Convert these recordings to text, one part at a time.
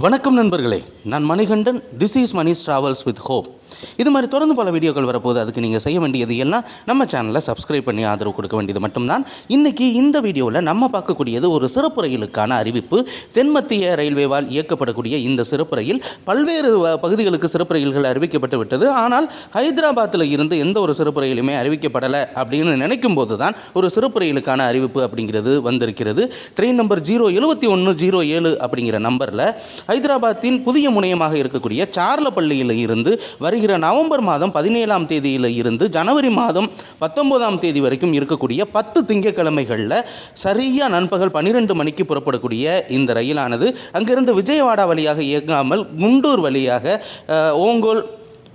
வணக்கம் நண்பர்களே. நான் Manikandan. This is Mani's travels with hope இது மாதிரி தொடர்ந்து பல வீடியோக்கள் வரப்போது அதுக்கு நீங்கள் செய்ய வேண்டியது எல்லாம் நம்ம சேனலை சப்ஸ்கிரைப் பண்ணி ஆதரவு கொடுக்க வேண்டியது மட்டும்தான். இன்றைக்கி இந்த வீடியோவில் நம்ம பார்க்கக்கூடியது ஒரு சிறப்பு ரயிலுக்கான அறிவிப்பு. தென்மத்திய ரயில்வேவால் இயக்கப்படக்கூடிய இந்த சிறப்பு ரயில் பல்வேறு வ- பகுதிகளுக்கு சிறப்பு ரயில்கள் அறிவிக்கப்பட்டு விட்டது. ஆனால் ஹைதராபாத்தில் இருந்து எந்த ஒரு சிறப்பு ரயிலுமே அறிவிக்கப்படலை அப்படின்னு நினைக்கும் போது தான் ஒரு சிறப்பு ரயிலுக்கான அறிவிப்பு அப்படிங்கிறது வந்திருக்கிறது. ட்ரெயின் நம்பர் ஜீரோ எழுபத்தி ஒன்று ஜீரோ ஏழு அப்படிங்கிற நம்பரில் ஹைதராபாத்தின் புதிய முனையமாக இருக்கக்கூடிய சார்லப்பள்ளியில் இருந்து வருகிற நவம்பர் மாதம் பதினேழாம் தேதியில் இருந்து ஜனவரி மாதம் பத்தொன்பதாம் தேதி வரைக்கும் இருக்கக்கூடிய பத்து திங்கட்கிழமைகளில் சரியாக நண்பகல் பன்னிரெண்டு மணிக்கு புறப்படக்கூடிய இந்த ரயிலானது. அங்கிருந்து விஜயவாடா வழியாக இயங்காமல் குண்டூர் வழியாக ஓங்கோல்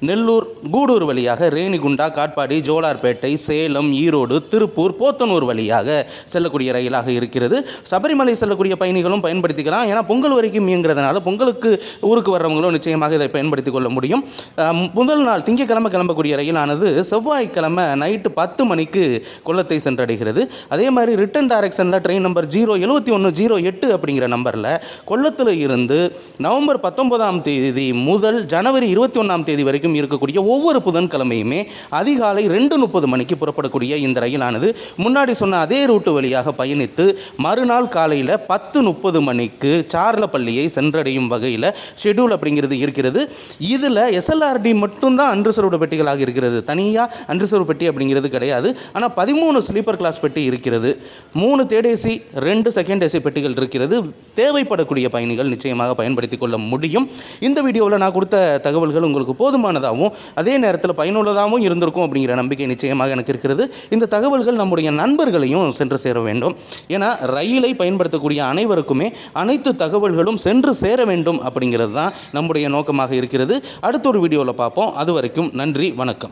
நெல்லூர் கூடூர் வழியாக ரேணிகுண்டா காட்பாடி ஜோலார்பேட்டை சேலம் ஈரோடு திருப்பூர் போத்தனூர் வழியாக செல்லக்கூடிய ரயிலாக இருக்கிறது. சபரிமலை செல்லக்கூடிய பயணிகளும் பயன்படுத்திக்கலாம். ஏன்னா பொங்கல் வரைக்கும் இயங்குறதுனால பொங்கலுக்கு ஊருக்கு வர்றவங்களும் நிச்சயமாக இதை பயன்படுத்தி கொள்ள முடியும். முதல் நாள் திங்கக்கிழமை கிளம்பக்கூடிய ரயிலானது செவ்வாய்க்கிழமை நைட்டு பத்து மணிக்கு கொல்லத்தை சென்றடைகிறது. அதே மாதிரி ரிட்டன் டைரக்ஷனில் ட்ரெயின் நம்பர் ஜீரோ எழுபத்தி ஒன்று ஜீரோ எட்டு அப்படிங்கிற நம்பரில் கொல்லத்தில் இருந்து நவம்பர் பத்தொன்பதாம் தேதி முதல் ஜனவரி இருபத்தி ஒன்றாம் தேதி வரைக்கும் இருக்கக்கூடிய ஒவ்வொரு புதன்கிழமையுமே அதிகாலை ரெண்டு முப்பது மணிக்கு புறப்படக்கூடிய இந்த ரயிலானது முன்னாடி சொன்ன அதே ரூட்டு வழியாக பயணித்து மறுநாள் காலையில் பத்து முப்பது மணிக்கு சார்லப்பள்ளியை சென்றடையும் வகையில் ஷெட்யூல் அப்படிங்கிறது இருக்கிறது. இதில் எஸ்எல்ஆர்டி மட்டும்தான் அன்ரிசர்வ்டு பெட்டிகளாக இருக்கிறது. தனியாக அன்ரிசர்வ் பெட்டி அப்படிங்கிறது கிடையாது. ஆனால் பதிமூணு ஸ்லீப்பர் கிளாஸ் பெட்டி இருக்கிறது. மூணு தேர்ட் ஏசி ரெண்டு செகண்ட் ஏசி பெட்டிகள் இருக்கிறது. தேவைப்படக்கூடிய பயணிகள் நிச்சயமாக பயன்படுத்தி கொள்ள முடியும். இந்த வீடியோவில் நான் கொடுத்த தகவல்கள் உங்களுக்கு போதுமான போதுமானதாகவும் அதே நேரத்தில் பயனுள்ளதாகவும் இருந்திருக்கும் அப்படிங்கிற நம்பிக்கை நிச்சயமாக எனக்கு இருக்கிறது. இந்த தகவல்கள் நம்முடைய நண்பர்களையும் சென்று சேர வேண்டும். ஏன்னா ரயிலை பயன்படுத்தக்கூடிய அனைவருக்குமே அனைத்து தகவல்களும் சென்று சேர வேண்டும் அப்படிங்கிறது தான் நம்முடைய நோக்கமாக இருக்கிறது. அடுத்த ஒரு வீடியோவில் பார்ப்போம். அது வரைக்கும் நன்றி வணக்கம்.